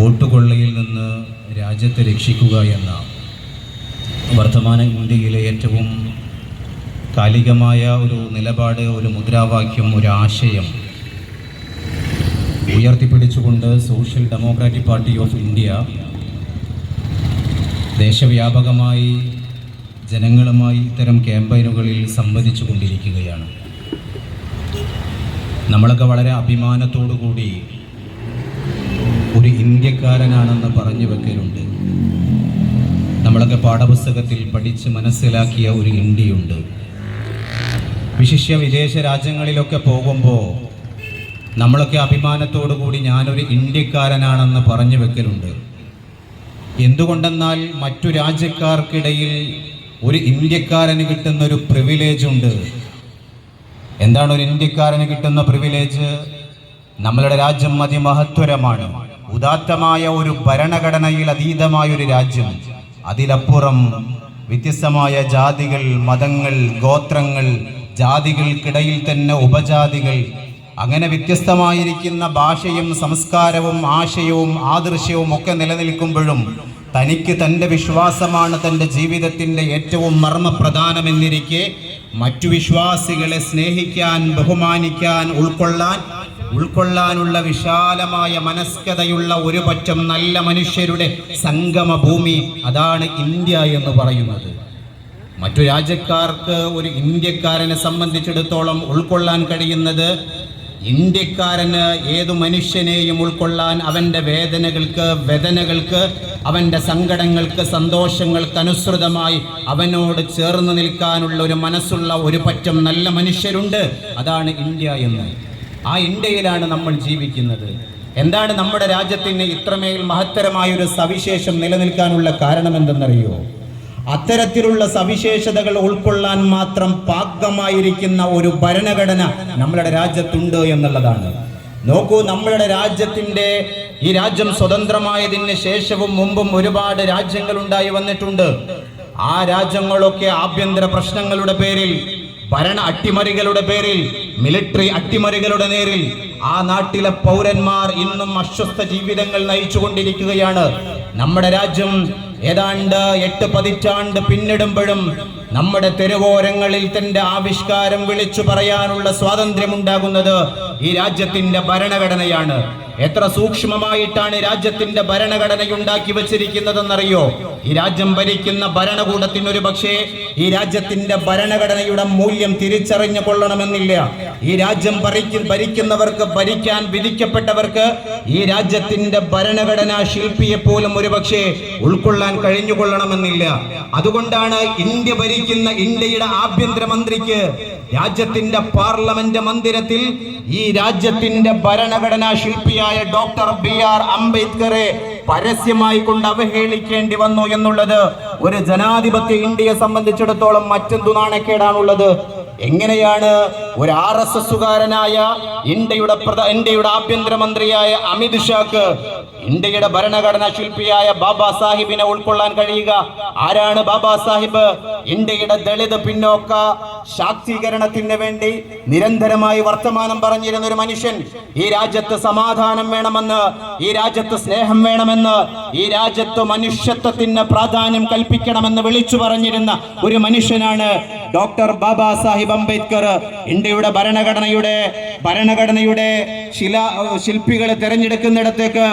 വോട്ടുകൊള്ളയിൽ നിന്ന് രാജ്യത്തെ രക്ഷിക്കുക എന്ന വർത്തമാന ഇന്ത്യയിലെ ഏറ്റവും കാലികമായ ഒരു നിലപാട് ഒരു മുദ്രാവാക്യം ഒരു ആശയം ഉയർത്തിപ്പിടിച്ചുകൊണ്ട് Social Democratic Party of India ദേശവ്യാപകമായി ജനങ്ങളുമായി ഇത്തരം ക്യാമ്പയിനുകളിൽ സംവദിച്ചു കൊണ്ടിരിക്കുകയാണ്. നമ്മളൊക്കെ വളരെ അഭിമാനത്തോടു കൂടി ഒരു ഇന്ത്യക്കാരനാണെന്ന് പറഞ്ഞു വെക്കലുണ്ട്. നമ്മളൊക്കെ പാഠപുസ്തകത്തിൽ പഠിച്ച് മനസ്സിലാക്കിയ ഒരു ഇന്ത്യയുണ്ട്. വിശിഷ്യ വിദേശ രാജ്യങ്ങളിലൊക്കെ പോകുമ്പോൾ നമ്മളൊക്കെ അഭിമാനത്തോടു കൂടി ഞാനൊരു ഇന്ത്യക്കാരനാണെന്ന് പറഞ്ഞു വെക്കലുണ്ട്. എന്തുകൊണ്ടെന്നാൽ മറ്റു രാജ്യക്കാർക്കിടയിൽ ഒരു ഇന്ത്യക്കാരന് കിട്ടുന്ന ഒരു പ്രിവിലേജ് ഉണ്ട്. എന്താണ് ഒരു ഇന്ത്യക്കാരന് കിട്ടുന്ന പ്രിവിലേജ് നമ്മളുടെ രാജ്യം അതിമഹത്വരമാണ് ഉദാത്തമായ ഒരു ഭരണഘടനയിൽ അതീതമായ ഒരു രാജ്യം അതിലപ്പുറം വ്യത്യസ്തമായ ജാതികൾ മതങ്ങൾ ഗോത്രങ്ങൾ ജാതികൾക്കിടയിൽ തന്നെ ഉപജാതികൾ അങ്ങനെ വ്യത്യസ്തമായിരിക്കുന്ന ഭാഷയും സംസ്കാരവും ആശയവും ആദർശവും ഒക്കെ നിലനിൽക്കുമ്പോഴും തനിക്ക് തന്റെ വിശ്വാസമാണ് തന്റെ ജീവിതത്തിന്റെ ഏറ്റവും മർമ്മപ്രധാനമെന്നിരിക്കെ മറ്റു വിശ്വാസികളെ സ്നേഹിക്കാൻ ബഹുമാനിക്കാൻ ഉൾക്കൊള്ളാൻ ഉൾക്കൊള്ളാനുള്ള വിശാലമായ മനസ്കതയുള്ള ഒരു പറ്റം നല്ല മനുഷ്യരുടെ സംഗമ ഭൂമി അതാണ് ഇന്ത്യ എന്ന് പറയുന്നത്. മറ്റു രാജ്യക്കാർക്ക് ഒരു ഇന്ത്യക്കാരനെ സംബന്ധിച്ചിടത്തോളം ഉൾക്കൊള്ളാൻ കഴിയുന്നത് ഇന്ത്യക്കാരന് ഏതു മനുഷ്യനെയും ഉൾക്കൊള്ളാൻ അവന്റെ വേദനകൾക്ക് വേദനകൾക്ക് അവന്റെ സങ്കടങ്ങൾക്ക് സന്തോഷങ്ങൾക്ക് അനുസൃതമായി അവനോട് ചേർന്ന് നിൽക്കാനുള്ള ഒരു മനസ്സുള്ള ഒരു പറ്റം നല്ല മനുഷ്യരുണ്ട്. അതാണ് ഇന്ത്യ എന്ന്. ആ ഇന്ത്യയിലാണ് നമ്മൾ ജീവിക്കുന്നത്. എന്താണ് നമ്മുടെ രാജ്യത്തിന് ഇത്രമേൽ മഹത്തരമായ ഒരു സവിശേഷം നിലനിൽക്കാനുള്ള കാരണം എന്തെന്നറിയോ അത്തരത്തിലുള്ള സവിശേഷതകൾ ഉൾക്കൊള്ളാൻ മാത്രം പാകമായിരിക്കുന്ന ഒരു ഭരണഘടന നമ്മളുടെ രാജ്യത്തുണ്ട് എന്നുള്ളതാണ്. നോക്കൂ നമ്മളുടെ രാജ്യത്തിന്റെ ഈ രാജ്യം സ്വതന്ത്രമായതിന് ശേഷവും മുമ്പും ഒരുപാട് രാജ്യങ്ങൾ ഉണ്ടായി വന്നിട്ടുണ്ട്. ആ രാജ്യങ്ങളൊക്കെ ആഭ്യന്തര പ്രശ്നങ്ങളുടെ പേരിൽ ഭരണ അട്ടിമറികളുടെ പേരിൽ മിലിറ്ററി അട്ടിമറികളുടെ നേരിൽ ആ നാട്ടിലെ പൗരന്മാർ ഇന്നും അസ്വസ്ഥ ജീവിതങ്ങൾ നയിച്ചുകൊണ്ടിരിക്കുകയാണ്. നമ്മുടെ രാജ്യം ഏതാണ്ട് എട്ട് പതിറ്റാണ്ട് പിന്നിടുമ്പോഴും നമ്മുടെ തെരുവോരങ്ങളിൽ തന്റെ ആവിഷ്കാരം വിളിച്ചു പറയാനുള്ള സ്വാതന്ത്ര്യമുണ്ടാകുന്നത് ഈ രാജ്യത്തിന്റെ ഭരണഘടനയാണ്. എത്ര സൂക്ഷ്മമായിട്ടാണ് രാജ്യത്തിന്റെ ഭരണഘടനയുണ്ടാക്കി വച്ചിരിക്കുന്നതെന്നറിയോ? ഈ രാജ്യം ഭരിക്കുന്ന ഭരണകൂടത്തിന് ഒരു പക്ഷേ ഈ രാജ്യത്തിന്റെ ഭരണഘടനയുടെ മൂല്യം തിരിച്ചറിഞ്ഞു കൊള്ളണമെന്നില്ല. ഈ രാജ്യം ഭരിക്കും ഭരിക്കുന്നവർക്ക് ഭരിക്കാൻ വിധിക്കപ്പെട്ടവർക്ക് ഈ രാജ്യത്തിന്റെ ഭരണഘടനാ ശില്പിയെ പോലും ഒരു പക്ഷേ ഉൾക്കൊള്ളാൻ കഴിഞ്ഞുകൊള്ളണമെന്നില്ല അതുകൊണ്ടാണ് ഇന്ത്യ ഭരിക്കുന്ന ഇന്ത്യയുടെ ആഭ്യന്തരമന്ത്രിക്ക് രാജ്യത്തിന്റെ പാർലമെന്റ് മന്ദിരത്തിൽ ഈ രാജ്യത്തിന്റെ ഭരണഘടനാ ശില്പിയായ ഡോക്ടർ ബി ആർ അംബേദ്കറെ പരസ്യമായി കൊണ്ട് അവഹേളിക്കേണ്ടി വന്നു എന്നുള്ളത് ഒരു ജനാധിപത്യ ഇന്ത്യയെ സംബന്ധിച്ചിടത്തോളം മറ്റെന്തു നാണക്കേടാണുള്ളത്? എങ്ങനെയാണ് ഒരു ആർ എസ് എസുകാരനായ ഇന്ത്യയുടെ ഇന്ത്യയുടെ ആഭ്യന്തരമന്ത്രിയായ അമിത് ഷാക്ക് ഇന്ത്യയുടെ ഭരണഘടനാ ശില്പിയായ ബാബാ സാഹിബിനെ ഉൾക്കൊള്ളാൻ കഴിയുക. ആരാണ് ബാബാ സാഹിബ്? ഇന്ത്യയുടെ ദളിത് പിന്നോക്ക ശാക്തീകരണത്തിന് വേണ്ടി നിരന്തരമായി വർത്തമാനം പറഞ്ഞിരുന്ന ഒരു മനുഷ്യൻ ഈ രാജ്യത്ത് സമാധാനം വേണമെന്ന് ഈ രാജ്യത്ത് സ്നേഹം വേണമെന്ന് ഈ രാജ്യത്ത് മനുഷ്യത്വത്തിന് പ്രാധാന്യം കൽപ്പിക്കണമെന്ന് വിളിച്ചു പറഞ്ഞിരുന്ന ഒരു മനുഷ്യനാണ് ഡോക്ടർ ബാബാ സാഹിബ് അംബേദ്കർ. ഇന്ത്യയുടെ ഭരണഘടനയുടെ ഭരണഘടനയുടെ ശില ശില്പികളെ തിരഞ്ഞെടുക്കുന്നിടത്തേക്ക്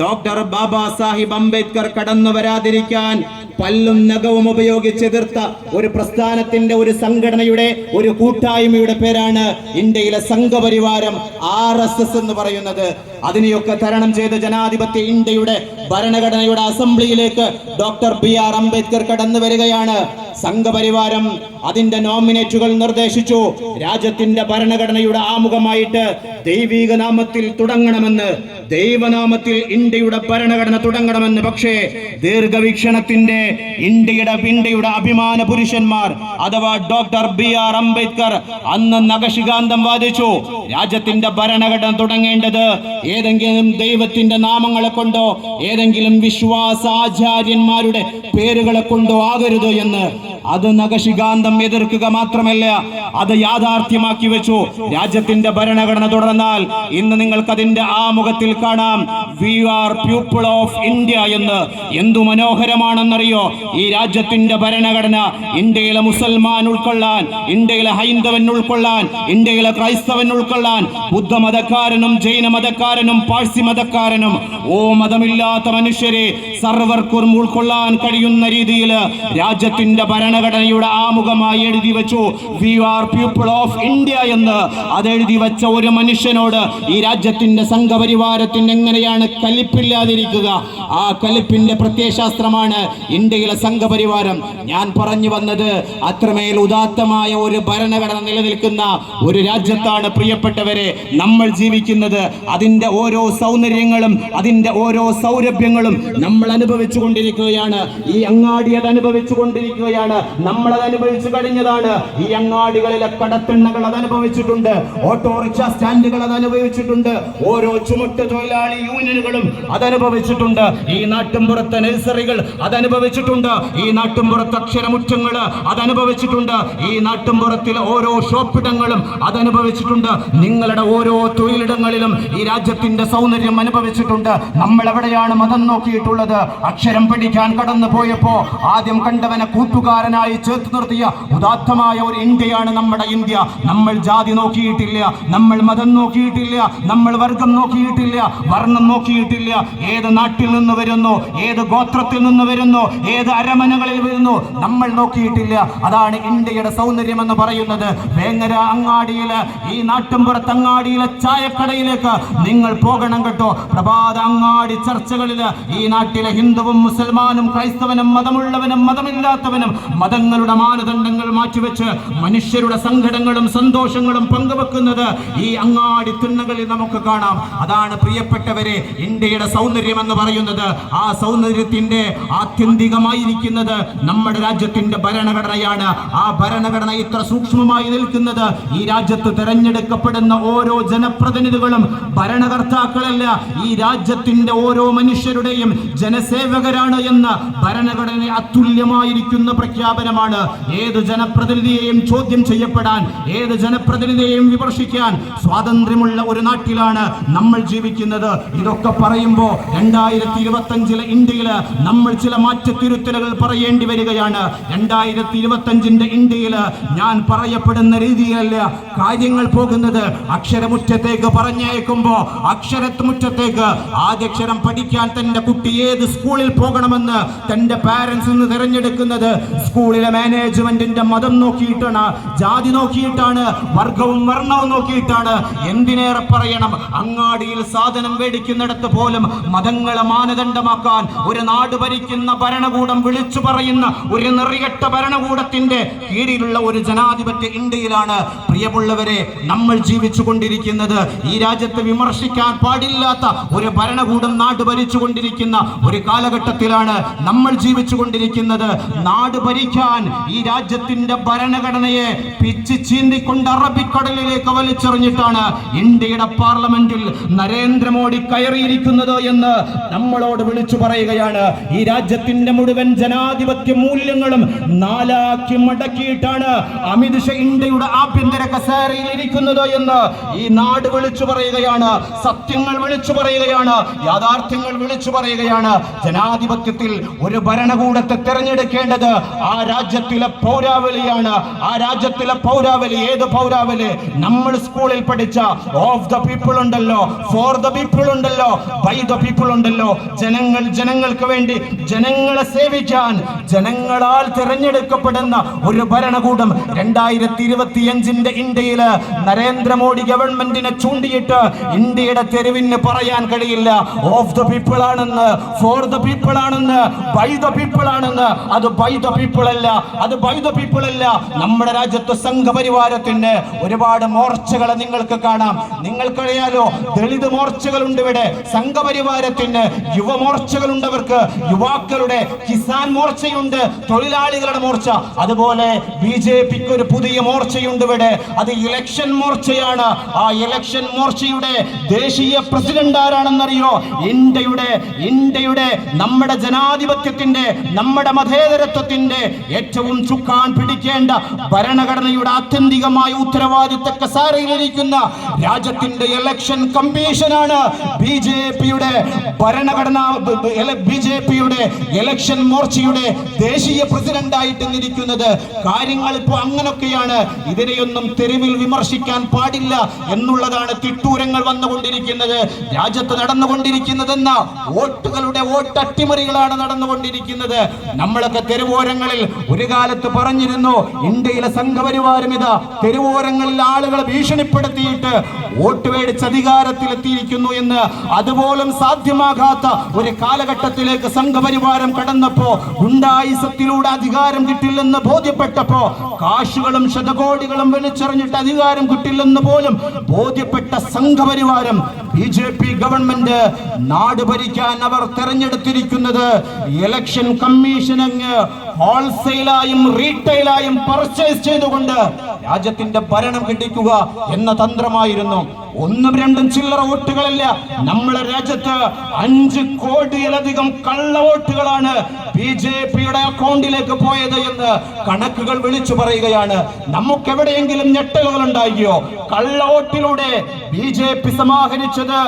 ഡോക്ടർ ബാബാ സാഹിബ് അംബേദ്കർ കടന്നു വരാതിരിക്കാൻ പല്ലും നഖവും ഉപയോഗിച്ച് എതിർത്ത ഒരു പ്രസ്ഥാനത്തിന്റെ ഒരു സംഘടനയുടെ ഒരു കൂട്ടായ്മയുടെ പേരാണ് ഇന്ത്യയിലെ സംഘപരിവാരം ആർ എസ് എസ് എന്ന് പറയുന്നത്. അതിനെയൊക്കെ തരണം ചെയ്ത ജനാധിപത്യ ഇന്ത്യയുടെ ഭരണഘടനയുടെ അസംബ്ലിയിലേക്ക് ഡോക്ടർ ബി ആർ അംബേദ്കർ കടന്നു വരികയാണ്. സംഘപരിവാരം അതിന്റെ നോമിനേറ്റുകൾ നിർദ്ദേശിച്ചു. രാജ്യത്തിന്റെ ഭരണഘടനയുടെ ആമുഖമായിട്ട് ദൈവിക നാമത്തിൽ തുടങ്ങണമെന്ന് ദൈവനാമത്തിൽ ഇന്ത്യയുടെ ഭരണഘടന തുടങ്ങണമെന്ന്. പക്ഷേ ദീർഘവീക്ഷണത്തിന്റെ ഇന്ത്യയുടെ ഇന്ത്യയുടെ അഭിമാന പുരുഷന്മാർ അഥവാ ഡോക്ടർ ബി ആർ അംബേദ്കർ അന്ന് നഖശികാന്തം വാദിച്ചു. രാജ്യത്തിന്റെ ഭരണഘടന തുടങ്ങേണ്ടത് ഏതെങ്കിലും ദൈവത്തിന്റെ നാമങ്ങളെ കൊണ്ടോ ഏതെങ്കിലും വിശ്വാസാചാര്യന്മാരുടെ പേരുകളെ കൊണ്ടോ ആകരുത് എന്ന്. അത് നഖശികാന്തം എതിർക്കുക മാത്രമല്ല അത് യാഥാർത്ഥ്യമാക്കി വെച്ചു. രാജ്യത്തിന്റെ ഭരണഘടന തുടർന്നാൽ ഇന്ന് നിങ്ങൾക്ക് അതിന്റെ ആമുഖത്തിൽ കാണാം. We are people of India എന്ന്. എന്തു മനോഹരമാണെന്നറിയോ? ഈ രാജ്യത്തിന്റെ ഭരണഘടന ഇന്ത്യയിലെ മുസൽമാൻ ഉൾക്കൊള്ളാൻ ഇന്ത്യയിലെ ഹൈന്ദവൻ ഉൾക്കൊള്ളാൻ ഇന്ത്യയിലെ ക്രൈസ്തവൻ ഉൾക്കൊള്ളാൻ ബുദ്ധമതക്കാരനും ജൈന മതക്കാരനും പാഴ്സി മതക്കാരനും ഓ മതമില്ലാത്ത മനുഷ്യരെ സർവർക്കും ഉൾക്കൊള്ളാൻ കഴിയുന്ന രീതിയിൽ രാജ്യത്തിന്റെ ഭരണഘടനയുടെ ആമുഖമായി എഴുതി വെച്ചു. We are people of India എന്ന് അതെഴുതി വെച്ച ഒരു മനുഷ്യനോട് ഈ രാജ്യത്തിന്റെ സംഘപരിവാരത്തിന് എങ്ങനെയാണ് കലിപ്പില്ലാതിരിക്കുക? ആ കലിപ്പിന്റെ പ്രത്യയശാസ്ത്രമാണ് ഇന്ത്യയിലെ സംഘപരിവാരം. ഞാൻ പറഞ്ഞു വന്നത് അത്രമേൽ ഉദാത്തമായ ഒരു ഭരണഘടന നിലനിൽക്കുന്ന ഒരു രാജ്യത്താണ് പ്രിയപ്പെട്ടവരെ നമ്മൾ ജീവിക്കുന്നത്. അതിന്റെ ഓരോ സൗന്ദര്യങ്ങളും അതിന്റെ ഓരോ സൗരഭ്യങ്ങളും നമ്മൾ അനുഭവിച്ചു കൊണ്ടിരിക്കുകയാണ്. ഈ അങ്ങാടി അത് അനുഭവിച്ചു കൊണ്ടിരിക്കുകയാണ്. നമ്മൾ അത് അനുഭവിച്ചു കഴിഞ്ഞതാണ്. ഈ അങ്ങാടികളിലെ കടത്തിണ്ണകൾ അത് അനുഭവിച്ചിട്ടുണ്ട്. ഓട്ടോറിക്ഷ സ്റ്റാൻഡുകൾ അത് അനുഭവിച്ചിട്ടുണ്ട്. ഓരോ ചുമട്ട് തൊഴിലാളി യൂണിയനുകളും അത് അനുഭവിച്ചിട്ടുണ്ട്. ഈ നാട്ടിൻപുറത്തെ നഴ്സറികൾ അത് അനുഭവിച്ചിട്ടുണ്ട്. ഈ നാട്ടിൻപുറത്ത് അക്ഷരമുറ്റങ്ങൾ അത് അനുഭവിച്ചിട്ടുണ്ട് ഈ നാട്ടിൻപുറത്തിലെ ഓരോ ഷോപ്പിടങ്ങളും അത് അനുഭവിച്ചിട്ടുണ്ട് നിങ്ങളുടെ ഓരോ തൊഴിലിടങ്ങളിലും ഈ രാജ്യത്തിന്റെ സൗന്ദര്യം അനുഭവിച്ചിട്ടുണ്ട്. നമ്മൾ എവിടെയാണ് മതം നോക്കിയിട്ടുള്ളത്? അക്ഷരം പഠിക്കാൻ കടന്നു പോയപ്പോ ആദ്യം കണ്ടവനെ കൂട്ടുകാരനായി ചേർത്ത് നിർത്തിയ ഉദാത്തമായ ഒരു ഇന്ത്യയാണ് നമ്മുടെ ഇന്ത്യ. നമ്മൾ ജാതി നോക്കിയിട്ടില്ല നമ്മൾ മതം നോക്കിയിട്ടില്ല നമ്മൾ വർഗം നോക്കിയിട്ടില്ല വർണം നോക്കിയിട്ടില്ല. ഏത് നാട്ടിൽ നിന്ന് വരുന്നു ഏത് ഗോത്രത്തിൽ നിന്ന് വരുന്നു ഏത് അരമനകളിൽ വരുന്നു നമ്മൾ നോക്കിയിട്ടില്ല. അതാണ് ഇന്ത്യയുടെ സൗന്ദര്യം എന്ന് പറയുന്നത്. വേങ്ങര അങ്ങാടിയിൽ ഈ നാട്ടിൻപുറത്ത് അങ്ങാടിയിലെ ചായക്കടയിലേക്ക് നിങ്ങൾ പോകണം കേട്ടോ. പ്രഭാത അങ്ങാടി ചർച്ചകളിൽ ഈ നാട്ടിലെ ഹിന്ദുവും മുസൽമാനും ക്രൈസ്തവനും മതമുള്ളവനും മതമില്ലാത്തവനും മതങ്ങളുടെ മാനദണ്ഡങ്ങൾ മാറ്റിവെച്ച് മനുഷ്യരുടെ സങ്കടങ്ങളും സന്തോഷങ്ങളും പങ്കുവെക്കുന്നത് ഈ അങ്ങാടി തിണ്ണകളിൽ നമുക്ക് കാണാം. അതാണ് പ്രിയപ്പെട്ടവരെ ഇന്ത്യയുടെ സൗന്ദര്യം എന്ന് പറയുന്നത്. ആ സൗന്ദര്യത്തിന്റെ ആത്യന്തികമായിരിക്കുന്നത് നമ്മുടെ രാജ്യത്തിന്റെ ഭരണഘടനയാണ്. ആ ഭരണഘടന ഇത്ര സൂക്ഷ്മമായി നിൽക്കുന്നത്. ഈ രാജ്യത്ത് തിരഞ്ഞെടുക്കപ്പെടുന്ന ഓരോ ജനപ്രതിനിധികളും ഭരണകർത്താക്കളല്ല. ഈ രാജ്യത്തിന്റെ ഓരോ മനുഷ്യരുടെയും ജനസേവകരാണ് എന്ന് ഭരണഘടന അതുല്യമായിരിക്കുന്ന പ്രഖ്യാപനമാണ്. ഏത് ജനപ്രതിനിധിയെയും ചോദ്യം ചെയ്യപ്പെടാൻ ഏത് ജനപ്രതിനിധിയെയും വിമർശിക്കാൻ സ്വാതന്ത്ര്യമുള്ള ഒരു നാട്ടിലാണ് നമ്മൾ ജീവിക്കുന്നത്. ഇതൊക്കെ പറയുമ്പോൾ രണ്ടായിരത്തി ഇരുപത്തി അഞ്ചിലെ ഇന്ത്യയിൽ നമ്മൾ ചില മാറ്റത്തിരുത്തലുകൾ പറയേണ്ടി വരികയാണ്. രണ്ടായിരത്തി ഇരുപത്തി അഞ്ചിന്റെ ഇന്ത്യയിൽ ഞാൻ പറയപ്പെടുന്ന രീതിയിലല്ല കാര്യങ്ങൾ പോകുന്നത് അക്ഷരമുറ്റത്തേക്ക് പറഞ്ഞേക്കുമ്പോ അക്ഷരമുറ്റത്തേക്ക് ആദ്യക്ഷരം പഠിക്കാൻ തന്റെ കുട്ടി ഏത് സ്കൂളിൽ പോകണമെന്ന് തന്റെ പാരന്റ്സ് നിന്ന് തിരഞ്ഞെടുക്കുന്നത് സ്കൂളിലെ മാനേജ്മെന്റിന്റെ മതം നോക്കിയിട്ടാണ് ജാതി നോക്കിയിട്ടാണ് വർഗവും വർണവും നോക്കിയിട്ടാണ്. എന്തിനേറെ പറയണം? അങ്ങാടിയിൽ സാധനം മേടിക്കുന്നിടത്ത് പോലും മതങ്ങളെ മാനദണ്ഡമാക്കാൻ ഒരു നാട് ഭരിക്കുന്ന ഭരണകൂടം വിളിച്ചു പറയുന്ന ഒരു നെറികെട്ട ഭരണകൂടത്തിന്റെ കീഴിലുള്ള ഒരു ജനാധിപത്യ ഇന്ത്യയിലാണ് പ്രിയമുള്ളവരെ നമ്മൾ ജീവിച്ചു കൊണ്ടിരിക്കുന്നത് ഈ രാജ്യത്ത് വിമർശിക്കാൻ പാടില്ലാത്ത ഒരു ഭരണകൂടം നാട് ഭരിച്ചു കൊണ്ടിരിക്കുന്ന ഒരു കാലഘട്ടത്തിലാണ് നമ്മൾ ജീവിച്ചു കൊണ്ടിരിക്കുന്നത് നാട് ഭരിക്കാൻ ഈ രാജ്യത്തിന്റെ ഭരണഘടനയെ പിച്ച് ചീന്തിക്കൊണ്ട് അറബിക്കടലിലേക്ക് വലിച്ചെറിഞ്ഞിട്ടാണ് ഇന്ത്യയുടെ പാർലമെന്റിൽ നരേന്ദ്രമോദി കയറിയിരിക്കുന്നത് എന്ന് നമ്മളോട് വിളിച്ചു പറയുകയാണ്. ഈ രാജ്യത്തിന്റെ മുഴുവൻ ജനാധിപത്യ മൂല്യങ്ങളും നാലാക്കി മടക്കിയിട്ടാണ് അമിത് ഷാ ഇന്ത്യയുടെ ആഭ്യന്തര കസേരയിൽ ഇരിക്കുന്നത് എന്ന് ഈ നാട് വിളിച്ചു പറയുകയാണ് സത്യങ്ങൾ വിളിച്ചു പറയുകയാണ് യാഥാർത്ഥ്യങ്ങൾ വിളിച്ചു പറയുകയാണ്. ജനാധിപത്യത്തിൽ ഒരു ഭരണകൂടത്തെ തിരഞ്ഞെടുക്കേണ്ടത് ആ രാജ്യത്തിലെ പൗരാവലിയാണ്. ആ രാജ്യത്തിലെ പൗരാവലി ഏത് പൗരാവലി? നമ്മൾ സ്കൂളിൽ പഠിച്ച ഓഫ് ദ പീപ്പിൾ ഉണ്ടല്ലോ ഫോർ ദ പീപ്പിൾ ഉണ്ടല്ലോ ബൈ ദ പീപ്പിൾ ഉണ്ടല്ലോ. ജനങ്ങൾ ജനങ്ങൾക്ക് വേണ്ടി ജനങ്ങളെ സേവിക്കാൻ ജനങ്ങളാൽ തിരഞ്ഞെടുക്കപ്പെടുന്ന ഒരു ഭരണകൂടം രണ്ടായിരത്തി ഇരുപത്തിയഞ്ചിന്റെ ഇന്ത്യയിൽ നരേന്ദ്രമോദി ഗവൺമെന്റിനെ ചൂണ്ടിയിട്ട് ഇന്ത്യയുടെ തെരുവിന് പറയാൻ കഴിയില്ല. ഓഫ് ദ പീപ്പിൾ ആണെന്ന് ഫോർ ദ പീപ്പിൾ ആണെന്ന് ബൈ ദ പീപ്പിൾ ആണെന്ന്. അത് ബൈ ദ പീപ്പിൾ അല്ല അത് ബൈ ദ പീപ്പിൾ അല്ല. നമ്മുടെ രാജ്യത്ത് സംഘപരിവാരത്തിന് ഒരുപാട് മോർച്ചകളെ നിങ്ങൾക്ക് കാണാം. നിങ്ങൾക്കറിയാലോ ദളിത് മോർച്ചകളുണ്ട് ഇവിടെ. സംഘപരിവാരത്തിന് യുവമോർച്ചകളുണ്ട് അവർക്ക് യുവാക്കളുടെ കിസാൻ മോർച്ചയുണ്ട് തൊഴിലാളികളുടെ മോർച്ച. അതുപോലെ ബി ജെ പിക്ക് ഒരു പുതിയ മോർച്ചയുണ്ട് ഇവിടെ. അത് ഇലക്ഷൻ മോർച്ചയാണ്. ആ ഇലക്ഷൻ മോർച്ചയുടെ ദേശീയ പ്രസിഡന്റ് ആരാണെന്നറിയോ? ഇന്ത്യയുടെ ഇന്ത്യയുടെ നമ്മുടെ ജനാധിപത്യത്തിന്റെ നമ്മുടെ മതേതരത്വത്തിന്റെ ഏറ്റവും ചുക്കാൻ പിടിക്കേണ്ട ഭരണഘടനയുടെ ആത്യന്തികമായ ഉത്തരവാദിത്ത കസാരയിലിരിക്കുന്ന രാജ്യത്തിന്റെ ഇലക്ഷൻ കമ്മീഷനാണ് ബി ജെ പിയുടെ ഭരണഘടനാ ബി ജെ പിയുടെ ഇലക്ഷൻ മോർച്ചയുടെ ദേശീയ പ്രസിഡന്റ് ആയിട്ട് ഇരിക്കുന്നത് കാര്യങ്ങൾ ഇപ്പോൾ അങ്ങനൊക്കെയാണ്. ഇതിനെയൊന്നും തെരുവിൽ വിമർശിക്കാൻ പാടില്ല എന്നുള്ളതാണ് തിട്ടൂരങ്ങൾ വന്നുകൊണ്ടിരിക്കുന്നത്. രാജ്യത്ത് നടന്നുകൊണ്ടിരിക്കുന്നതെന്ന വോട്ടുകളുടെ വോട്ടട്ടിമറികളാണ് നടന്നുകൊണ്ടിരിക്കുന്നത്. നമ്മളൊക്കെ തെരുവോരങ്ങളിൽ ഒരു കാലത്ത് പറഞ്ഞിരുന്നു ഇന്ത്യയിലെ സംഘപരിവാരം ഇതാ. തെരുവോരങ്ങളിൽ ആളുകളെ ഭീഷണിപ്പെടുത്തിയിട്ട് വോട്ട് മേടിച്ച് അധികാരത്തിലെത്തിയിരിക്കുന്നു എന്ന്. അതുപോലും സാധ്യമാകാത്ത ഒരു കാലഘട്ടത്തിലേക്ക് സംഘപരിവാരം കടന്നപ്പോ ഗുണ്ടായുസത്തിലൂടെ അധികാരം കിട്ടില്ലെന്ന് ബോധ്യപ്പെട്ടപ്പോ കാശുകളും ശതകോടികളും വലിച്ചെറിഞ്ഞിട്ട് അധികാരം കിട്ടില്ലെന്ന് പോലും ബോധ്യപ്പെട്ട സംഘപരിവാരം ബി ജെ പി ഗവൺമെന്റ് നാട് ഭരിക്കാൻ അവർ തെരഞ്ഞെടുത്തിരിക്കുന്നത് ഇലക്ഷൻ കമ്മീഷൻ അങ്ങ് ഹോൾസെയിലായും റീറ്റെയിലായും പർച്ചേസ് ചെയ്തുകൊണ്ട് രാജ്യത്തിന്റെ ഭരണം കിട്ടിക്കുക എന്ന തന്ത്രമായിരുന്നു. ഒന്നും രണ്ടും ചില്ലറ വോട്ടുകളല്ല. നമ്മളെ രാജ്യത്ത് അഞ്ച് കോടിയിലധികം കള്ള വോട്ടുകളാണ് ബി ജെ പിയുടെ അക്കൗണ്ടിലേക്ക് പോയത് എന്ന് കണക്കുകൾ വിളിച്ചു പറയുകയാണ്. നമുക്ക് എവിടെയെങ്കിലും ഞെട്ടലുകൾ ഉണ്ടായിയോ കള്ളവോട്ടിലൂടെ ബി ജെ പി സമാഹരിച്ചത്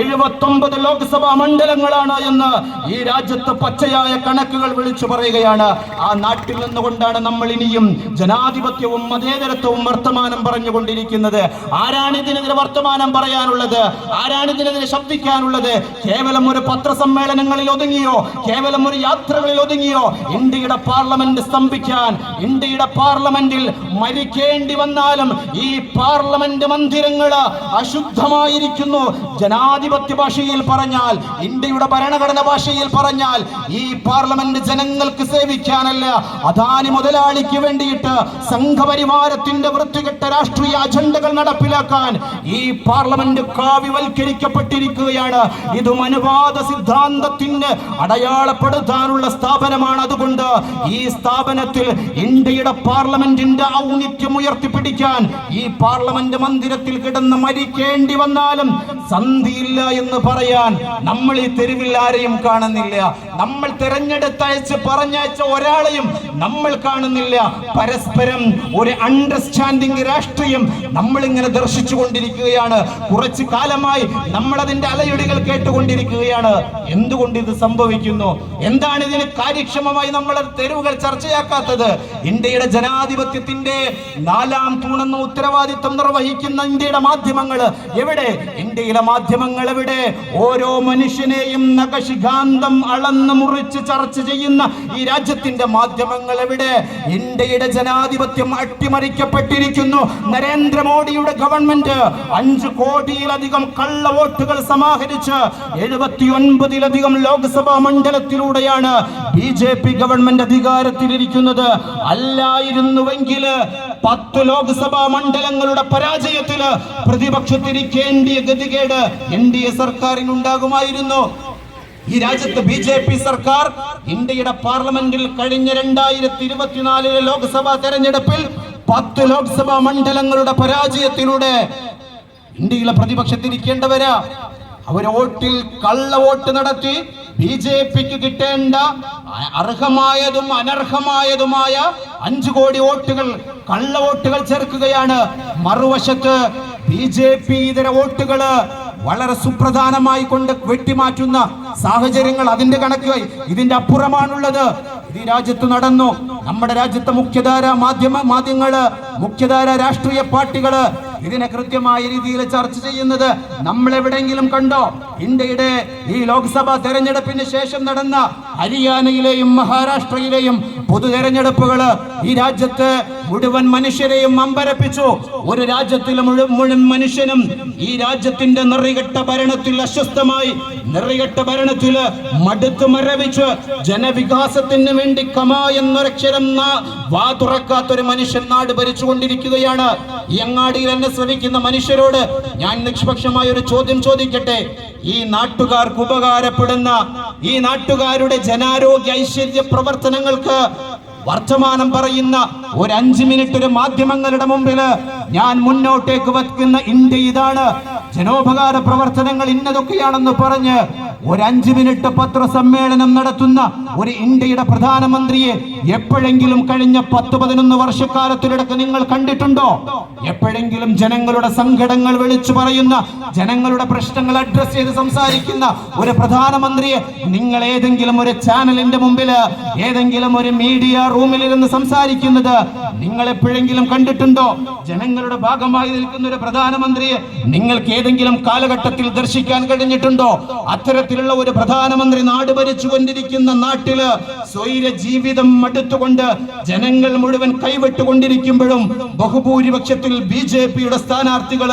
എഴുപത്തി ഒമ്പത് ലോക്സഭാ മണ്ഡലങ്ങളാണ് എന്ന് ഈ രാജ്യത്ത് പച്ചയായ കണക്കുകൾ വിളിച്ചു പറയുകയാണ്. ആ നാട്ടിൽ നിന്നുകൊണ്ടാണ് നമ്മൾ ഇനിയും ജനാധിപത്യവും മതേതരത്വവും വർത്തമാനം പറഞ്ഞുകൊണ്ടിരിക്കുന്നത്. ആരാണ് ഇതിനെതിരെ വർത്തമാനം പറയാനുള്ളത്? ആരാണ് ഇതിനെതിരെ ശബ്ദിക്കാനുള്ളത്? കേവലം ഒരു പത്രസമ്മേളനങ്ങളിൽ ഒതുങ്ങിയോ? കേവലം ഒരു യാത്രകളിൽ ഒതുങ്ങിയോ? ഇന്ത്യയുടെ പാർലമെന്റ് സ്തംഭിക്കാൻ ഇന്ത്യയുടെ പാർലമെന്റിൽ മരിക്കേണ്ടി വന്നാലും ഈ പാർലമെന്റ് മന്ദിരങ്ങൾ അശുദ്ധമായിരിക്കുന്നു. ജനാധിപത്യ ഭാഷയിൽ പറഞ്ഞാൽ ഇന്ത്യയുടെ ഭരണഘടന ഭാഷയിൽ പറഞ്ഞാൽ ഈ പാർലമെന്റ് ജനങ്ങൾക്ക് സേവിക്കാനല്ല. അദാനി മുതലാളിക്ക് വേണ്ടിയിട്ട് സംഘപരിവാരത്തിന്റെ വൃത്തികെട്ട രാഷ്ട്രീയ അജണ്ടകൾ നടപ്പിലാക്കാൻ ഈ പാർലമെന്റ് കാവ്യവൽക്കരിക്കപ്പെട്ടിരിക്കുകയാണ്. ഇതും അനുവാദ സിദ്ധാന്തത്തിന് അടയാളപ്പെടുത്താനുള്ള സ്ഥാപനമാണ് അതുകൊണ്ട് ഈ സ്ഥാപനത്തിൽ ഇന്ത്യയുടെ പാർലമെന്റിന്റെ ഔന്നിത്യം ഉയർത്തിപ്പിടിക്കാൻ ഈ പാർലമെന്റ് മന്ദിരത്തിൽ കിടന്ന് മരിക്കേണ്ടി വന്നാലും സന്ധിയില്ല എന്ന് പറയാൻ നമ്മൾ ഈ തെരുവിൽ ആരെയും കാണുന്നില്ല. നമ്മൾ തിരഞ്ഞെടുത്തയച്ച് പറഞ്ഞയച്ച ഒരാളെയും നമ്മൾ കാണുന്നില്ല. പരസ്പരം ഒരു അണ്ടർസ്റ്റാൻഡിംഗ് രാഷ്ട്രീയം നമ്മൾ ഇങ്ങനെ ദർശിച്ചു കൊണ്ടിരിക്കുകയാണ്. കുറച്ച് കാലമായി നമ്മൾ അതിന്റെ അലയൊടികൾ കേട്ടുകൊണ്ടിരിക്കുകയാണ്. എന്തുകൊണ്ട് ഇത് സംഭവിക്കുന്നു? എന്താണ് ഇതിന് കാര്യക്ഷമമായി നമ്മൾ തെരുവുകൾ ചർച്ചയാക്കാത്തത്? ഇന്ത്യയുടെ ജനാധിപത്യത്തിന്റെ നാലാം തൂണെന്ന ഉത്തരവാദിത്വം നിർവഹിക്കുന്ന ഇന്ത്യയുടെ മാധ്യമങ്ങൾ എവിടെ? ഇന്ത്യയിലെ മാധ്യമങ്ങൾ എവിടെ? ഓരോ മനുഷ്യനെയും നഖശിഖാന്തം അളന്ന് മുറിച്ച് ചർച്ച ചെയ്യുന്ന ഈ രാജ്യത്തിന്റെ മാധ്യമങ്ങൾ എവിടെ? ഇന്ത്യയുടെ ജനാധിപത്യം അട്ടിമറിക്കപ്പെട്ടിരിക്കുന്നു. നരേന്ദ്രമോദിയുടെ ഗവൺമെന്റ് അഞ്ച് കോടിയിലധികം കള്ള വോട്ടുകൾ സമാഹരിച്ച് എഴുപത്തി ഒൻപതിലധികം ലോക്സഭാ മണ്ഡലത്തിലൂടെയാണ് ബി ജെ പി ഗവൺമെന്റ് അധികാരത്തിലിരിക്കുന്നത് അല്ലായിരുന്നുവെങ്കിൽ പത്ത് ലോക്സഭാ മണ്ഡലങ്ങളുടെ പരാജയത്തിൽ പ്രതിപക്ഷത്തിരിക്കേണ്ടിയ ഗതികേട് എൻ ഡി എ സർക്കാരിനുണ്ടാകുമായിരുന്നു. ഈ രാജ്യത്ത് ബി ജെ പി സർക്കാർ ഇന്ത്യയുടെ പാർലമെന്റിൽ കഴിഞ്ഞ രണ്ടായിരത്തി ഇരുപത്തിനാലിലെ ലോക്സഭാ തെരഞ്ഞെടുപ്പിൽ പത്ത് ലോക്സഭാ മണ്ഡലങ്ങളുടെ പരാജയത്തിലൂടെ ഇന്ത്യയിലെ പ്രതിപക്ഷത്തിരിക്കേണ്ടവരാ. അവർ വോട്ടിൽ കള്ള വോട്ട് നടത്തി ബി ജെ പിക്ക് കിട്ടേണ്ട അർഹമായതും അനർഹമായതുമായ അഞ്ചു കോടി വോട്ടുകൾ കള്ള വോട്ടുകൾ ചേർക്കുകയാണ്. മറുവശത്ത് ബി ജെ പി ഇതര വോട്ടുകൾ വളരെ സുപ്രധാനമായി കൊണ്ട് വെട്ടിമാറ്റുന്ന സാഹചര്യങ്ങൾ അതിന്റെ കണക്ക് ഇതിന്റെ അപ്പുറമാണുള്ളത്. ഈ രാജ്യത്ത് നടന്നു. നമ്മുടെ രാജ്യത്തെ മുഖ്യധാര മാധ്യമ മാധ്യമങ്ങൾ മുഖ്യധാര രാഷ്ട്രീയ പാർട്ടികൾ ഇതിനെ കൃത്യമായ രീതിയിൽ ചർച്ച ചെയ്യുന്നത് നമ്മൾ എവിടെയെങ്കിലും കണ്ടോ? ഇന്ത്യയുടെ ഈ ലോക്സഭാ തെരഞ്ഞെടുപ്പിന് ശേഷം നടന്ന ഹരിയാനയിലെയും മഹാരാഷ്ട്രയിലെയും പൊതു തെരഞ്ഞെടുപ്പുകൾ ഈ രാജ്യത്ത് മുഴുവൻ മനുഷ്യരെയും അമ്പരപ്പിച്ചു. ഒരു രാജ്യത്തിലെ മുഴുവൻ മനുഷ്യനും ഈ രാജ്യത്തിന്റെ നിറികെട്ട ഭരണത്തിൽ അസ്വസ്ഥമായി നിറികെട്ട ഭരണത്തിൽ മടുത്തു മരവിച്ച് ജനവികാസത്തിന് വേണ്ടി കമ എന്നൊരക്ഷരം വാ തുറക്കാത്തൊരു മനുഷ്യൻ നാട് ഭരിച്ചുകൊണ്ടിരിക്കുകയാണ്. ഈ അങ്ങാടിയിൽ എന്നെ ശ്രമിക്കുന്ന മനുഷ്യരോട് ഞാൻ നിഷ്പക്ഷമായ ഒരു ചോദ്യം ചോദിക്കട്ടെ? ഈ നാട്ടുകാർക്ക് ഉപകാരപ്പെടുന്ന ഈ നാട്ടുകാരുടെ ജനാരോഗ്യ ഐശ്വര്യ പ്രവർത്തനങ്ങൾക്ക് വർത്തമാനം പറയുന്ന ഒരു അഞ്ച് മിനിറ്റ് ഒരു മാധ്യമങ്ങളുടെ മുമ്പിൽ ഞാൻ മുന്നോട്ടേക്ക് വയ്ക്കുന്ന ഇന്ത്യ ഇതാണ്. ജനോപകാര പ്രവർത്തനങ്ങൾ ഇന്നതൊക്കെയാണെന്ന് പറഞ്ഞ് ഒരു അഞ്ച് മിനിറ്റ് പത്രസമ്മേളനം നടത്തുന്ന ഒരു ഇന്ത്യയുടെ പ്രധാനമന്ത്രിയെ എപ്പോഴെങ്കിലും കഴിഞ്ഞ പത്ത് പതിനൊന്ന് വർഷക്കാലത്തിനിടക്ക് നിങ്ങൾ കണ്ടിട്ടുണ്ടോ? എപ്പോഴെങ്കിലും ജനങ്ങളുടെ സങ്കടങ്ങൾ വിളിച്ചു പറയുന്ന ജനങ്ങളുടെ പ്രശ്നങ്ങൾ അഡ്രസ് ചെയ്ത് സംസാരിക്കുന്ന ഒരു പ്രധാനമന്ത്രിയെ നിങ്ങൾ ഏതെങ്കിലും ഒരു ചാനലിന്റെ മുമ്പിൽ ഏതെങ്കിലും ഒരു മീഡിയ റൂമിൽ ഇരുന്ന് സംസാരിക്കുന്നത് നിങ്ങൾ എപ്പോഴെങ്കിലും കണ്ടിട്ടുണ്ടോ? ജനങ്ങളുടെ ഭാഗമായി നിൽക്കുന്ന ഒരു പ്രധാനമന്ത്രിയെ നിങ്ങൾക്ക് ഏതെങ്കിലും കാലഘട്ടത്തിൽ ദർശിക്കാൻ കഴിഞ്ഞിട്ടുണ്ടോ? അത്തരത്തിലുള്ള ഒരു പ്രധാനമന്ത്രി നാട് ഭരിച്ചുകൊണ്ടിരിക്കുന്ന നാട്ടിൽ സ്വൈര ജീവിതം മടുത്തുകൊണ്ട് ജനങ്ങൾ മുഴുവൻ കൈവിട്ടുകൊണ്ടിരിക്കുമ്പോഴും ബഹുഭൂരിപക്ഷത്തിൽ ബി ജെ പിയുടെ സ്ഥാനാർത്ഥികൾ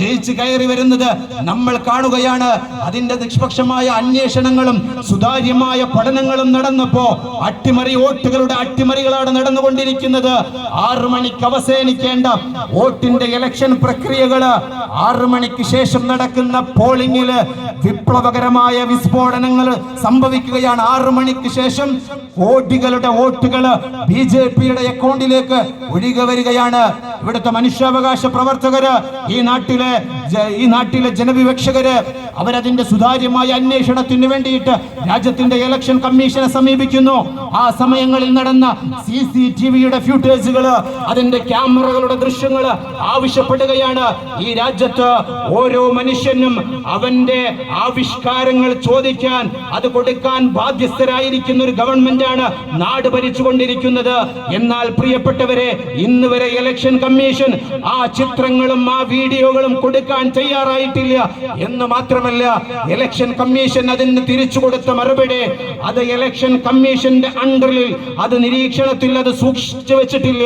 ജയിച്ച് കയറി വരുന്നത് നമ്മൾ കാണുകയാണ്. അതിന്റെ നിഷ്പക്ഷമായ അന്വേഷണങ്ങളും സുതാര്യമായ പഠനങ്ങളും നടന്നപ്പോ അട്ടിമറി വോട്ടുകളുടെ അട്ടിമറികളാണ് നടന്നുകൊണ്ടിരിക്കുന്നത്. ആറു മണിക്ക് അവസാനിക്കേണ്ട വോട്ടിന്റെ ഇലക്ഷൻ പ്രക്രിയകൾ ആറു മണിക്ക് ശേഷം നടക്കുന്ന പോളിംഗിൽ വിപ്ലവകരമായ വിസ്ഫോടനങ്ങൾ സംഭവിക്കുകയാണ്. ആറു മണിക്ക് ശേഷം കോടികളുടെ വോട്ടുകൾ ബി ജെ പിയുടെ അക്കൗണ്ടിലേക്ക് ഒഴുകി വരികയാണ്. ഇവിടുത്തെ മനുഷ്യാവകാശ പ്രവർത്തകര് ഈ നാട്ടിലെ ഈ നാട്ടിലെ ജനവിവക്ഷകര് അവരതിന്റെ സുതാര്യമായ അന്വേഷണത്തിന് വേണ്ടിയിട്ട് രാജ്യത്തിന്റെ ഇലക്ഷൻ കമ്മീഷനെ സമീപിക്കുന്നു. ആ സമയങ്ങളിൽ നടന്ന സി സി ടി വിയുടെ ഫ്യൂട്ടേജുകൾ അതിന്റെ ക്യാമറകളുടെ ദൃശ്യങ്ങൾ ആവശ്യപ്പെടുകയാണ്. ഈ രാജ്യത്ത് ഓരോ മനുഷ്യനും അവന്റെ ആവിഷ്കാരങ്ങൾ ചോദിക്കാൻ അത് കൊടുക്കാൻ ബാധ്യസ്ഥരായിരിക്കുന്ന ഒരു ഗവൺമെന്റാണ് നാട് ഭരിച്ചുകൊണ്ടിരിക്കുന്നത്. എന്നാൽ പ്രിയപ്പെട്ടവരെ ഇന്ന് വരെ ഇലക്ഷൻ കമ്മീഷൻ ആ ചിത്രങ്ങളും ആ വീഡിയോകളും കൊടുക്കാൻ തയ്യാറായിട്ടില്ല. എന്ന് മാത്രമല്ല ഇലക്ഷൻ കമ്മീഷൻ അതിന് തിരിച്ചു കൊടുത്ത മറുപടി അത് ഇലക്ഷൻ കമ്മീഷന്റെ അണ്ടറിൽ അത് നിരീക്ഷണത്തിൽ അത് സൂക്ഷിച്ചു വെച്ചിട്ടില്ല.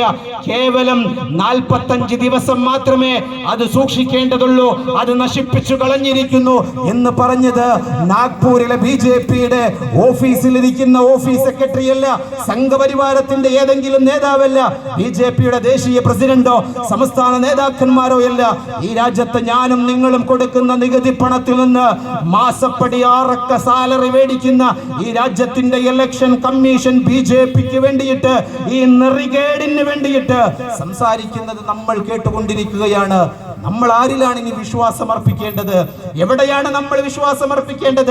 കേവലം നാൽപ്പത്തഞ്ച് ദിവസം മാത്രമേ അത് സൂക്ഷിക്കേണ്ടതുള്ളൂ അത് നശിപ്പിച്ചു കളഞ്ഞിരിക്കുന്നു എന്ന് പറഞ്ഞത് നാഗ്പൂരിലെ ബി ജെ പിയുടെ ഓഫീസിലിരിക്കുന്ന ഓഫീസ് സെക്രട്ടറി അല്ല സംഘപരിവാരത്തിന്റെ ഏതെങ്കിലും നേതാവല്ല ബി ജെ പിയുടെ ദേശീയ പ്രസിഡന്റോ സംസ്ഥാന നേതാക്കന്മാരോ അല്ല. ഈ രാജ്യത്ത് ഞാനും നിങ്ങളും കൊടുക്കുന്ന നികുതി പണത്തിൽ നിന്ന് മാസപ്പടി ആറക്ക സാലറി മേടിക്കുന്ന ഈ രാജ്യത്തിന്റെ ഇലക്ഷൻ കമ്മീഷൻ ബി ജെ പിക്ക് വേണ്ടിയിട്ട് ഈ നെറികേടിന് വേണ്ടിയിട്ട് സംസാരിക്കുന്നത് നമ്മൾ കേട്ടുകൊണ്ടിരിക്കുകയാണ്. നമ്മൾ ആരിലാണ് ഇനി വിശ്വാസം അർപ്പിക്കേണ്ടത് എവിടെയാണ് നമ്മൾ വിശ്വാസം അർപ്പിക്കേണ്ടത്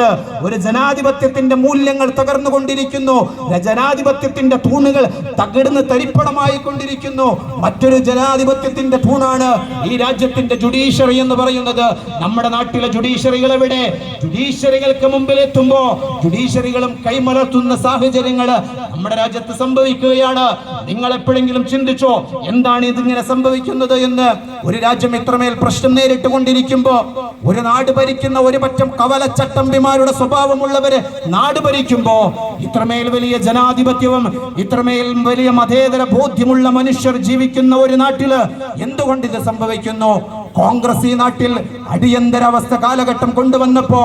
ഒരു ജനാധിപത്യത്തിന്റെ മൂല്യങ്ങൾ തകർന്നുകൊണ്ടിരിക്കുന്നു. ജനാധിപത്യത്തിന്റെ തൂണുകൾ തകർന്ന് തരിപ്പണമായി കൊണ്ടിരിക്കുന്നു മറ്റൊരു ജനാധിപത്യത്തിന്റെ തൂണാണ് ഈ രാജ്യത്തിന്റെ ജുഡീഷ്യറി എന്ന് പറയുന്നത്. നമ്മുടെ നാട്ടിലെ ജുഡീഷ്യറികൾ എവിടെ? ജുഡീഷ്യറികൾക്ക് മുമ്പിൽ എത്തുമ്പോ ജുഡീഷ്യറികളും കൈമലർത്തുന്ന സാഹചര്യങ്ങൾ നമ്മുടെ രാജ്യത്ത് സംഭവിക്കുകയാണ്. നിങ്ങൾ എപ്പോഴെങ്കിലും ചിന്തിച്ചോ എന്താണ് ഇതിങ്ങനെ സംഭവിക്കുന്നത് എന്ന്? ഒരു രാജ്യം ഇത്രമേൽ പ്രശ്നം നേരിട്ട് കൊണ്ടിരിക്കുമ്പോ ഒരു നാട് ഭരിക്കുന്ന ഒരു പറ്റം കവലച്ചട്ടമ്പിമാരുടെ സ്വഭാവമുള്ളവര് നാട് ഭരിക്കുമ്പോ ഇത്രമേൽ വലിയ ജനാധിപത്യവും ഇത്രമേൽ വലിയ മതേതര ബോധ്യമുള്ള മനുഷ്യർ ജീവിക്കുന്ന ഒരു നാട്ടിൽ എന്തുകൊണ്ട് ഇത് സംഭവിക്കുന്നു? കോൺഗ്രസ് ഈ നാട്ടിൽ അടിയന്തരാവസ്ഥ കാലഘട്ടം കൊണ്ടുവന്നപ്പോ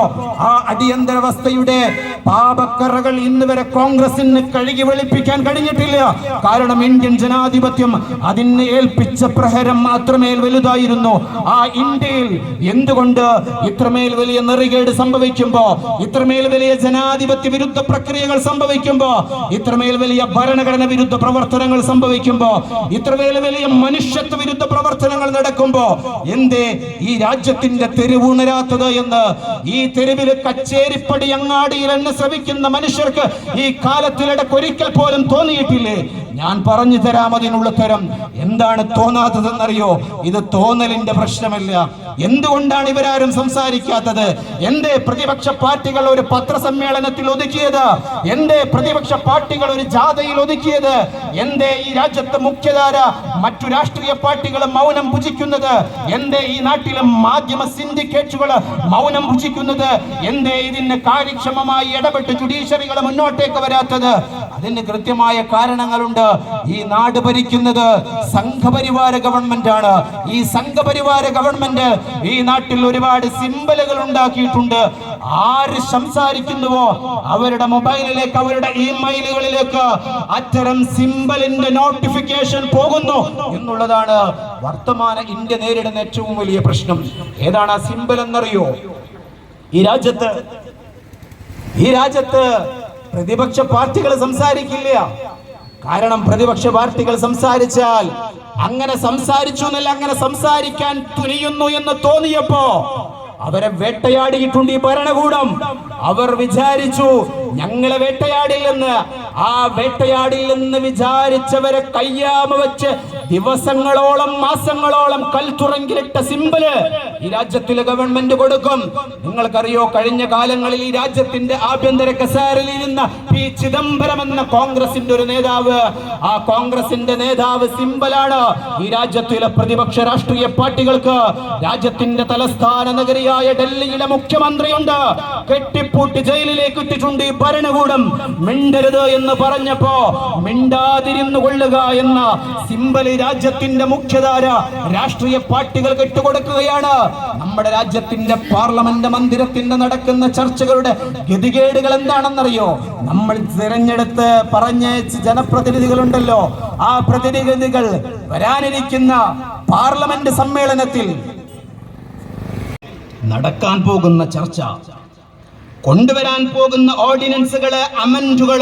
ആ അടിയന്തരാവസ്ഥയുടെ പാപക്കറകൾ ഇന്ന് വരെ കോൺഗ്രസിന് കഴുകി വെളിപ്പിക്കാൻ കഴിഞ്ഞിട്ടില്ല. കാരണം ഇന്ത്യൻ ജനാധിപത്യം അതിന് ഏൽപ്പിച്ച പ്രഹരം മാത്രമേൽ വലുതായിരുന്നു. ആ ഇന്ത്യയിൽ എന്തുകൊണ്ട് ഇത്രമേൽ വലിയ നെറികേട് സംഭവിക്കുമ്പോ ഇത്രമേൽ വലിയ ജനാധിപത്യ വിരുദ്ധ പ്രക്രിയകൾ സംഭവിക്കുമ്പോ ഇത്രമേൽ വലിയ ഭരണഘടന വിരുദ്ധ പ്രവർത്തനങ്ങൾ സംഭവിക്കുമ്പോ ഇത്രമേൽ വലിയ മനുഷ്യത്വ വിരുദ്ധ പ്രവർത്തനങ്ങൾ നടക്കുമ്പോ എന്തേ ഈ രാജ്യത്തിന്റെ തെരുവുണരാത്തത് എന്ന്? ഈ തെരുവിൽ കച്ചേരിപ്പടി അങ്ങാടിയിൽ എന്നെ ശ്രമിക്കുന്ന മനുഷ്യർക്ക് ഈ കാലത്തിലിടക്ക് ഒരിക്കൽ പോലും തോന്നിയിട്ടില്ലേ? ഞാൻ പറഞ്ഞു തരാം അതിനുള്ള എന്താണ് തോന്നാത്തതെന്നറിയോ? ഇത് തോന്നലിന്റെ പ്രശ്നമല്ല. എന്തുകൊണ്ടാണ് ഇവരാരും സംസാരിക്കാത്തത്? എന്റെ പ്രതിപക്ഷ പാർട്ടികൾ ഒരു പത്രസമ്മേളനത്തിൽ ഒതുക്കിയത്. എന്റെ പ്രതിപക്ഷ പാർട്ടികൾ ഒരു ജാഥയിൽ ഒതുക്കിയത്. എന്റെ ഈ രാജ്യത്തെ മുഖ്യധാര മറ്റു രാഷ്ട്രീയ പാർട്ടികൾ മൗനം ഭുജിക്കുന്നത്. എന്റെ ഈ നാട്ടിലെ മാധ്യമ സിൻഡിക്കേറ്റുകൾ മൗനം ഭുജിക്കുന്നത്. എന്റെ ഇതിന് കാര്യക്ഷമമായി ഇടപെട്ട് ജുഡീഷ്യറികൾ മുന്നോട്ടേക്ക് വരാത്തത്. അതിന് കൃത്യമായ കാരണങ്ങളുണ്ട്. ഈ നാട് ഭരിക്കുന്നത് സംഘപരിവാര ഗവൺമെന്റ് ആണ്. ഈ സംഘപരിവാര ഗവൺമെന്റ് ഈ നാട്ടിൽ ഒരുപാട് സിമ്പലുകൾ ഉണ്ടാക്കിയിട്ടുണ്ട്. ആര് സംസാരിക്കുന്നുവോ അവരുടെ മൊബൈലിലേക്ക് അവരുടെ ഇമെയിലുകളിലേക്ക് അത്തരം സിമ്പലിന്റെ നോട്ടിഫിക്കേഷൻ പോകുന്നു എന്നുള്ളതാണ് വർത്തമാന ഇന്ത്യ നേരിടുന്ന ഏറ്റവും വലിയ പ്രശ്നം. ഏതാണ് ആ സിമ്പൽ എന്നറിയോ? ഈ രാജ്യത്ത് ഈ രാജ്യത്ത് പ്രതിപക്ഷ പാർട്ടികൾ സംസാരിക്കില്ല. കാരണം പ്രതിപക്ഷ പാർട്ടികൾ സംസാരിച്ചാൽ അങ്ങനെ സംസാരിച്ചു എന്നല്ല അങ്ങനെ സംസാരിക്കാൻ തുനിയുന്നു എന്ന് തോന്നിയപ്പോ അവരെ വേട്ടയാടിയിട്ടുണ്ട് ഈ ഭരണകൂടം. അവർ വിചാരിച്ചു ഞങ്ങളെ വേട്ടയാടില്ലെന്ന് ആ വേട്ടയാടില്ലെന്ന് വിചാരിച്ചവരെ കയ്യാമ വെച്ച് ദിവസങ്ങളോളം മാസങ്ങളോളം കൽത്തുറങ്കിലിട്ട സിമ്പൽ ഈ രാജ്യത്തിലെ ഗവൺമെന്റ് കൊടുക്കും. നിങ്ങൾക്കറിയോ കഴിഞ്ഞ കാലങ്ങളിൽ ഈ രാജ്യത്തിന്റെ ആഭ്യന്തര കസാരിൽ ഇരുന്ന പി ചിദംബരം എന്ന കോൺഗ്രസിന്റെ ഒരു നേതാവ്. ആ കോൺഗ്രസിന്റെ നേതാവ് സിമ്പലാണ് ഈ രാജ്യത്തിലെ പ്രതിപക്ഷ രാഷ്ട്രീയ പാർട്ടികൾക്ക് രാജ്യത്തിന്റെ തലസ്ഥാന നഗരിയായ ഡൽഹിയിലെ മുഖ്യമന്ത്രിയുണ്ട്. കെട്ടിപ്പൂട്ടി ജയിലിലേക്ക് ഇട്ടിട്ടുണ്ട് ഈ ഭരണകൂടം മിണ്ടരുത് എന്ന് പറഞ്ഞപ്പോ മിണ്ടാതിരുന്നു കൊള്ളുക എന്ന സിമ്പൽ രാജ്യത്തിന്റെ മുഖ്യധാര രാഷ്ട്രീയ പാർട്ടികൾ കെട്ടുകൊടുക്കുകയാണ്. നമ്മുടെ രാജ്യത്തിന്റെ പാർലമെന്റ് മന്ദിരത്തിന്റെ നടക്കുന്ന ചർച്ചകളുടെ ഗതികേടുകൾ എന്താണെന്നറിയോ? നമ്മൾ തിരഞ്ഞെടുത്ത് പറഞ്ഞയച്ച് ജനപ്രതിനിധികളുണ്ടല്ലോ. ആ പ്രതിനിധികൾ വരാനിരിക്കുന്ന പാർലമെന്റ് സമ്മേളനത്തിൽ നടക്കാൻ പോകുന്ന ചർച്ച കൊണ്ടുവരാൻ പോകുന്ന ഓർഡിനൻസുകൾ അമൻഡുകൾ.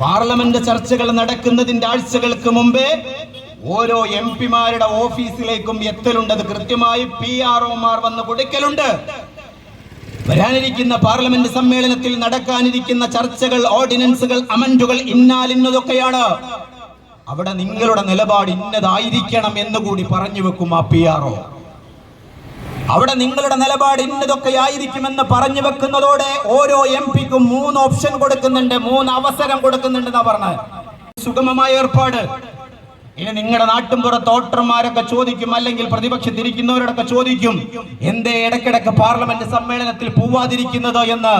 പാർലമെന്റ് ചർച്ചകൾ നടക്കുന്നതിന്റെ ആഴ്ചകൾക്ക് മുമ്പേ ഓരോ എം പിമാരുടെ ഓഫീസിലേക്കും എത്തലുണ്ട്. അത് കൃത്യമായി പി ആർ ഒമാർ വന്ന് കൊടുക്കലുണ്ട്. വരാനിരിക്കുന്ന പാർലമെന്റ് സമ്മേളനത്തിൽ നടക്കാനിരിക്കുന്ന ചർച്ചകൾ ഓർഡിനൻസുകൾ അമൻഡുകൾ ഇന്നാലിന്നതൊക്കെയാണ്. അവിടെ നിങ്ങളുടെ നിലപാട് ഇന്നതായിരിക്കണം എന്ന് കൂടി പറഞ്ഞു വെക്കും ആ പി ആർ ഒ. അവിടെ നിങ്ങളുടെ നിലപാട് ഇന്നതൊക്കെ ആയിരിക്കുമെന്ന് പറഞ്ഞു വെക്കുന്നതോടെ ഓരോ എം പിക്കും മൂന്ന് ഓപ്ഷൻ കൊടുക്കുന്നുണ്ട് മൂന്ന് അവസരം കൊടുക്കുന്നുണ്ടെന്നാ പറഞ്ഞത്. സുഗമമായ ഏർപ്പാട്. ഇനി നിങ്ങളുടെ നാട്ടിൻപുറത്ത് വോട്ടർമാരൊക്കെ ചോദിക്കും അല്ലെങ്കിൽ പ്രതിപക്ഷത്തിരിക്കുന്നവരോടൊക്കെ ചോദിക്കും എന്തേ ഇടക്കിടക്ക് പാർലമെന്റ് സമ്മേളനത്തിൽ പോവാതിരിക്കുന്നത് എന്ന്.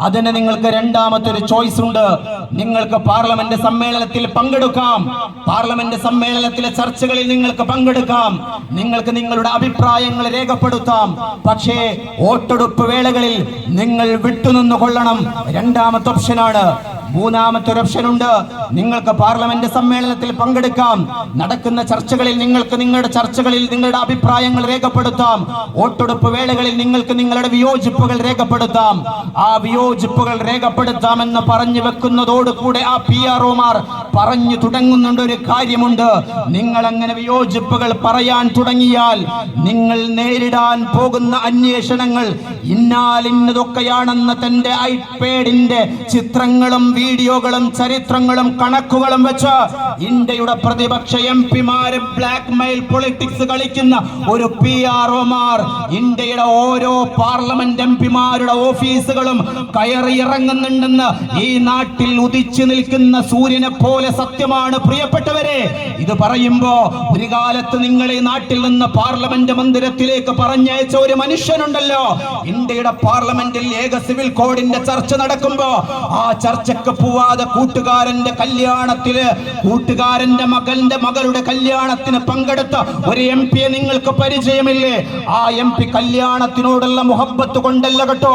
അതിന് നിങ്ങൾക്ക് രണ്ടാമത്തെ ഒരു ചോയ്സ് ഉണ്ട്. നിങ്ങൾക്ക് പാർലമെന്റ് സമ്മേളനത്തിൽ പങ്കെടുക്കാം. പാർലമെന്റ് സമ്മേളനത്തിലെ ചർച്ചകളിൽ നിങ്ങൾക്ക് പങ്കെടുക്കാം. നിങ്ങൾക്ക് നിങ്ങളുടെ അഭിപ്രായങ്ങൾ രേഖപ്പെടുത്താം. പക്ഷേ വോട്ടെടുപ്പ് വേളകളിൽ നിങ്ങൾ വിട്ടുനിന്നു കൊള്ളണം രണ്ടാമത്തെ ഓപ്ഷനാണ് മൂന്നാമത്തെ ഒരു ഓപ്ഷൻ ഉണ്ട്. നിങ്ങൾക്ക് പാർലമെന്റ് സമ്മേളനത്തിൽ പങ്കെടുക്കാം. നടക്കുന്ന ചർച്ചകളിൽ നിങ്ങൾക്ക് നിങ്ങളുടെ ചർച്ചകളിൽ നിങ്ങളുടെ അഭിപ്രായങ്ങൾ രേഖപ്പെടുത്താം. വോട്ടെടുപ്പ് വേളകളിൽ നിങ്ങൾക്ക് നിങ്ങളുടെ വിയോജിപ്പുകൾ രേഖപ്പെടുത്താം. ആ വിയോജിപ്പുകൾ രേഖപ്പെടുത്താമെന്ന് പറഞ്ഞു വെക്കുന്നതോടുകൂടെ ആ പി ആർ ഒമാർ പറഞ്ഞു തുടങ്ങുന്നുണ്ട് ഒരു കാര്യമുണ്ട്. നിങ്ങൾ അങ്ങനെ വിയോജിപ്പുകൾ പറയാൻ തുടങ്ങിയാൽ നിങ്ങൾ നേരിടാൻ പോകുന്ന അന്വേഷണങ്ങൾ ഇന്നാലിന്നതൊക്കെയാണെന്ന് തന്റെ ഐപാഡിന്റെ ചിത്രങ്ങളും വീഡിയോകളും ചരിത്രങ്ങളും കണക്കുകളും വെച്ച് ഇന്ത്യയുടെ പ്രതിപക്ഷ എം പിമാര് ബ്ലാക്ക് മെയിൽ പൊളിറ്റിക്സ് കളിക്കുന്ന ഒരു പി ആർ ഒമാർ ഇന്ത്യയുടെ ഓരോ പാർലമെന്റ് എം പിമാരുടെ ഓഫീസുകളും കയറി ഇറങ്ങുന്നുണ്ടെന്ന് ഈ നാട്ടിൽ ഉദിച്ചു നിൽക്കുന്ന സൂര്യനെ പോലെ സത്യമാണ്. പ്രിയപ്പെട്ടവരെ ഇത് പറയുമ്പോ ഒരു കാലത്ത് നിങ്ങളെ നാട്ടിൽ നിന്ന് പാർലമെന്റ് മന്ദിരത്തിലേക്ക് പറഞ്ഞയച്ച ഒരു മനുഷ്യനുണ്ടല്ലോ. ഇന്ത്യയുടെ പാർലമെന്റിൽ ഏക സിവിൽ കോഡിന്റെ ചർച്ച നടക്കുമ്പോ ആ ചർച്ചക്ക് പോവാതെ കൂട്ടുകാരന്റെ കല്യാണത്തിൽ കൂട്ടുകാരന്റെ മകന്റെ മകളുടെ കല്യാണത്തിന് പങ്കെടുത്ത ഒരു എം പിയെ നിങ്ങൾക്ക് പരിചയമില്ലേ? ആ എം പി കല്യാണത്തിനോടുള്ള മുഹബത്ത് കൊണ്ടല്ല കേട്ടോ.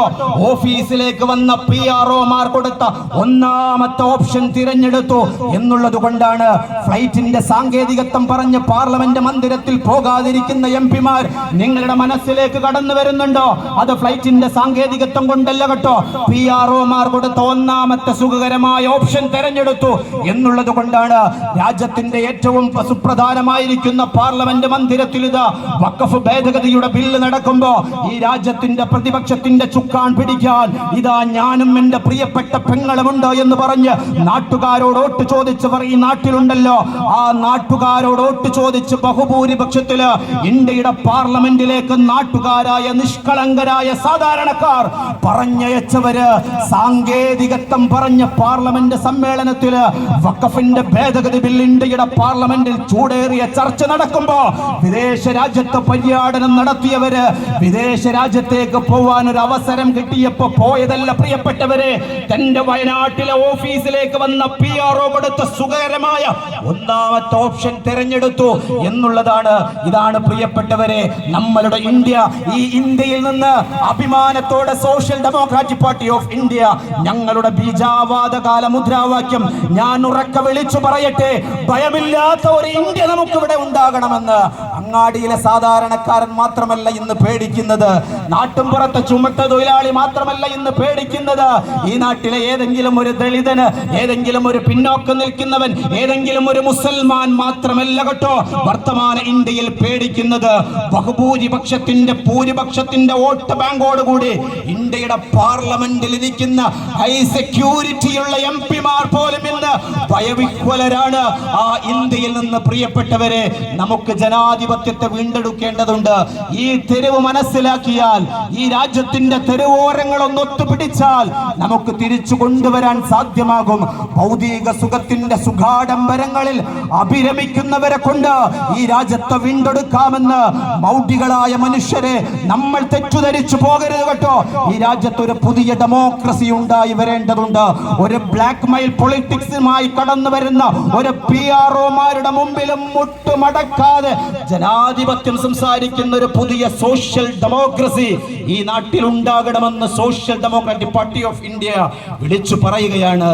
ഓഫീസിലേക്ക് വന്ന പി ആർ ഒമാർ കൊടുത്ത ഒന്നാമത്തെ ഓപ്ഷൻ തിരഞ്ഞെടുത്തു. എന്നുള്ളത് കൊണ്ടാണ് ഫ്ലൈറ്റിന്റെ സാങ്കേതികത്വം പറഞ്ഞ് പാർലമെന്റ് മന്ദിരത്തിൽ പോകാതിരിക്കുന്ന എം പിമാർ നിങ്ങളുടെ മനസ്സിലേക്ക് കടന്നു വരുന്നുണ്ടോ? അത് ഫ്ലൈറ്റിന്റെ സാങ്കേതികത്വം കൊണ്ടല്ല കേട്ടോ. പി ആർ ഒമാർ കൊടുത്ത ഒന്നാമത്തെ സുഖകരമായ ഓപ്ഷൻ തെരഞ്ഞെടുത്തു എന്നുള്ളത് കൊണ്ടാണ് രാജ്യത്തിന്റെ ഏറ്റവും സുപ്രധാനമായിരിക്കുന്ന പാർലമെന്റ് മന്ദിരത്തിൽ ഇത് വക്കഫ് ഭേദഗതിയുടെ ബില്ല് നടക്കുമ്പോ ഈ രാജ്യത്തിന്റെ പ്രതിപക്ഷത്തിന്റെ ചുക്കാൻ പിടിക്കാൻ ഇതാ ഞാനും എന്റെ പ്രിയപ്പെട്ട പെങ്ങളുമുണ്ട് എന്ന് പറഞ്ഞ് നാട്ടുകാരോട് വോട്ട് ചോദിച്ചവർ ഈ നാട്ടിലുണ്ടല്ലോ. ആ നാട്ടുകാരോട് വോട്ട് ചോദിച്ച് ബഹുഭൂരിപക്ഷത്തിൽ ഇന്ത്യയുടെ പാർലമെന്റിലേക്ക് നാട്ടുകാരായ നിഷ്കളങ്കരായ സാധാരണക്കാർ പറഞ്ഞയച്ചവര് സാങ്കേതികത്വം പറഞ്ഞ പാർലമെന്റ് സമ്മേളനത്തിൽ വഖഫിന്റെ ഭേദഗതി ബിൽ ഇന്ത്യയുടെ പാർലമെന്റിൽ ചൂടേറിയ ചർച്ച നടക്കുമ്പോ വിദേശ രാജ്യത്ത് പര്യടനം നടത്തിയവര് വിദേശ രാജ്യത്തേക്ക് പോവാൻ ഒരു അവസരം കിട്ടിയപ്പോ പോയതല്ല പ്രിയപ്പെട്ടവരെ. തന്റെ വയനാട്ടിലെ ഓഫീസിലേക്ക് വന്ന പി ആർ ഒ കൊടുത്ത സുഖകരമായ ഒന്നാമത്തെ ഓപ്ഷൻ തിരഞ്ഞെടുത്തു എന്നുള്ളതാണ്. ഇതാണ് പ്രിയപ്പെട്ടവരെ നമ്മളുടെ ഇന്ത്യ. ഈ ഇന്ത്യയിൽ നിന്ന് അഭിമാനത്തോടെ Social Democratic Party of India ഞങ്ങളുടെ ബീജാവാദ കാല മുദ്രാവാക്യം ഞാൻ ഉറക്ക വിളിച്ചു പറയട്ടെ. ഭയമില്ലാത്ത ഒരു ഇന്ത്യ നമുക്കിവിടെ ഉണ്ടാകണമെന്ന് അങ്ങാടിയിലെ സാധാരണക്കാരൻ മാത്രമല്ല ഇന്ന് പേടിക്കുന്നത്. നാട്ടും പുറത്ത് ചുമട്ട തൊഴിലാളി മാത്രമല്ല ഇന്ന് പേടിക്കുന്നത്. ഈ നാട്ടിലെ ഏതെങ്കിലും ഒരു ദളിതന് ഏതെങ്കിലും ഒരു പിന്നോക്കം നിൽക്കുന്നവൻ ഏതെങ്കിലും ഒരു മുസൽമാൻ മാത്രമല്ല കേട്ടോ വർത്തമാന ഇന്ത്യയിൽ പേടിക്കുന്നത്. ബഹുഭൂരിപക്ഷത്തിന്റെ ഭൂരിപക്ഷത്തിന്റെ വോട്ട് ബാങ്കോട് കൂടി ഇന്ത്യയുടെ പാർലമെന്റിൽ ഇരിക്കുന്ന ഹൈ സെക്യൂരിറ്റിയുള്ള എം പിമാർ പോലും ഇന്ന് ഭയവിഹ്വലരാണ്. ആ ഇന്ത്യയിൽ നിന്ന് പ്രിയപ്പെട്ടവരെ നമുക്ക് ജനാധിപത്യത്തെ വീണ്ടെടുക്കേണ്ടതുണ്ട്. ഈ തെരുവ് മനസ്സിലാക്കിയാൽ ഈ രാജ്യത്തിന്റെ തെരുവോരങ്ങൾ ഒന്ന് ഒത്തുപിടിച്ചാൽ നമുക്ക് തിരിച്ചു കൊണ്ടുവരാൻ സാധ്യമാകും. ഭൗതിക സുഖത്തിന്റെ സുഖാഡംബരങ്ങളിൽ അഭിരമിക്കുന്നവരെ കൊണ്ട് ഈ രാജ്യത്തെ വീണ്ടെടുക്കാമെന്ന് മൗഢികളായ മനുഷ്യരെ നമ്മൾ തെറ്റുധരിച്ചു പോകരുത് കേട്ടോ. ഈ രാജ്യത്ത് ഒരു പുതിയ ഡെമോക്രസി ഉണ്ടായി വരേണ്ടതുണ്ട്. ഒരു ബ്ലാക്ക് മെയിൽ പൊളിറ്റിക്സുമായി കടന്നു വരുന്ന ഒരു പി ആർഒമാരുടെ മുമ്പിലും മുട്ടുമടക്കാതെ ജനാധിപത്യം സംസാരിക്കുന്ന ഒരു പുതിയ സോഷ്യൽ ഡെമോക്രസി ഈ നാട്ടിൽ ഉണ്ടാകണമെന്ന് Social Democratic Party of India വിളിച്ചു പറയുകയാണ്.